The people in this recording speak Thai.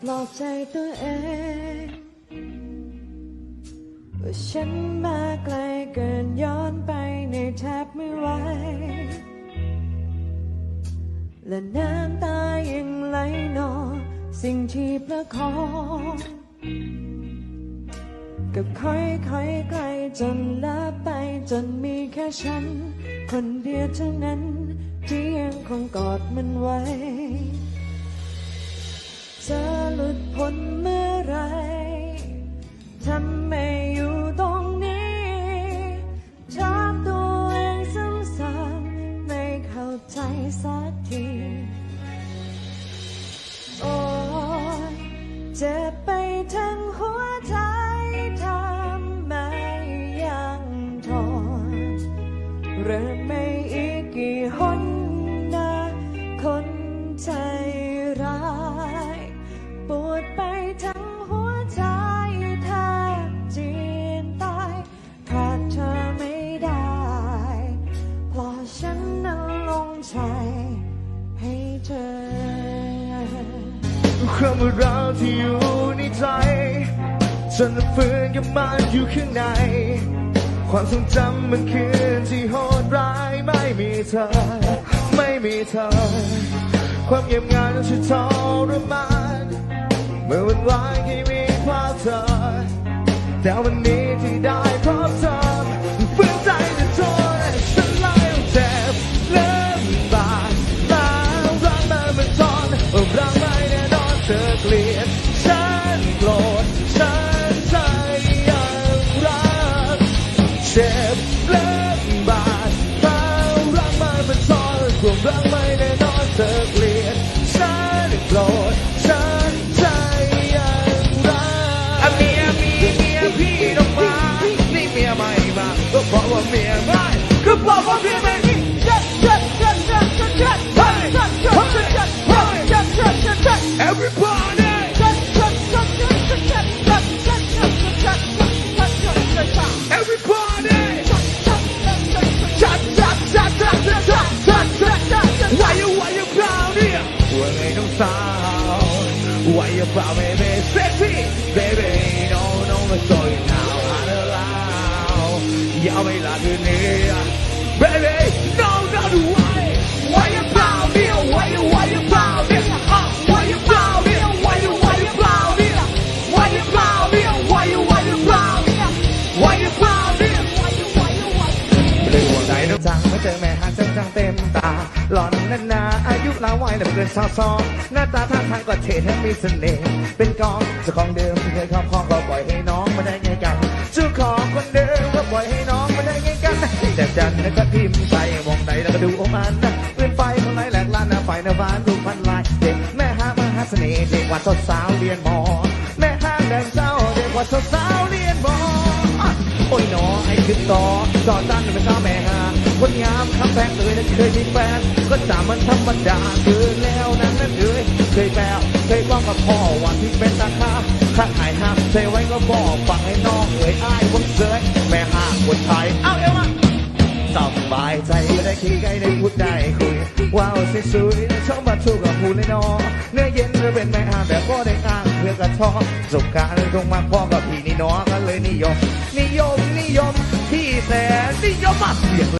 ปลอบใจตัวเองว่าฉันมาไกลเกินย้อนไปในแทบไม่ไหวและน้ำตายังไหลนองสิ่งที่ประคองก็ค่อยๆไกลจนลับไปจนมีแค่ฉัน คนเดียวเท่านั้นที่ยังคงกอดมันไว้ นเมื่อไรทำไมอยู่ตรงนี้ถามตัวเองซ้ำๆไม่เข้าใจสักทีโอ้ยเจ็บไปทั้งหัวใจทำไมยังทนเริ่มไม่อีกกี่หนนะคนใจร้าย ดไปทั้งหัวใจแทบจีนตายขาดเธอไม่ได้ เพราะฉันนั้นลงใจให้เธอความรักที่อยู่ในใจฉันฟื้นกับมันอยู่ข้างใน ความทรงจำมันคืนที่โหดร้ายไม่มีเธอ ไม่มีเธอ ความเงียบงันฉันทรมาน เมื่อวันวานที่มีภาพเธอ แต่วันนี้ที่ได้พบเธอฝืนใจจะทนฉันไล่เจ็บเริ่มบาดแล้วรักมันมันทนรักไม่แน่นอนเธอเกลียดฉันโกรธฉันใจยังรักเจ็บเริ่มบาดแล้วรักมันมันทนความรักไม่แ sound. Why you probably baby? sexy, baby? No, no me estoy out allowed. Ya baila tu baby. No, no, no. เต็มตา หล่อนนั้นนาอายุลาวัยแล้วเกินสาวสองหน้าตาท่าทางก็เท่ทั้งมีเสน่ห์เป็นกองเจ้าของเดิมที่เคยครอบครองก็ปล่อยให้น้องมาได้ไงกันเจ้าของคนเดิมก็ปล่อยให้น้องมาได้ไงกันแต่จันแล้วก็ทิมใส่มองใดแล้วก็ดูโอมันนะปืนไฟคนไหนแหลกลานนะไฟนบานรูปพันลายเด็กแม่ห้ามหาเสน่ห์เด็กว่าสดสาวเรียนมอแม่ห้างแดงเศร้าเด็กว่าสดสาวเรียนมอโอ้ยหนอไอ้ขึ้นต่อต่อต้านเป็นข้าแม่ คนงามคำแพงเลยนั้นเคยมีแฟนก็จามันธรรมดาเกินแล้วนั้นนั่นเอ้ยเคยแปลเคยบอกกับพ่อว่าที่เป็นตาค้าข้าหายห้ามใส่ไว้ก็บอกฟังให้น้องเอ่ยอ้ายวันเสยแม่ห้าคนไทยเอาเอวมาสบายใจก็ได้คิดใกล้ได้พูดได้คุยว้าวสวยๆชอบัตรถูกกับพูดเลยเนอเนื้อเย็นเธอเป็นแม่อาแบบก็ได้อ้างเพื่อกระชอสบการณ์ตรงมาพ่อกับพี่นี่น้องกันเลยนิยมนิยมนิยมที่แสนนิยมมากเสียง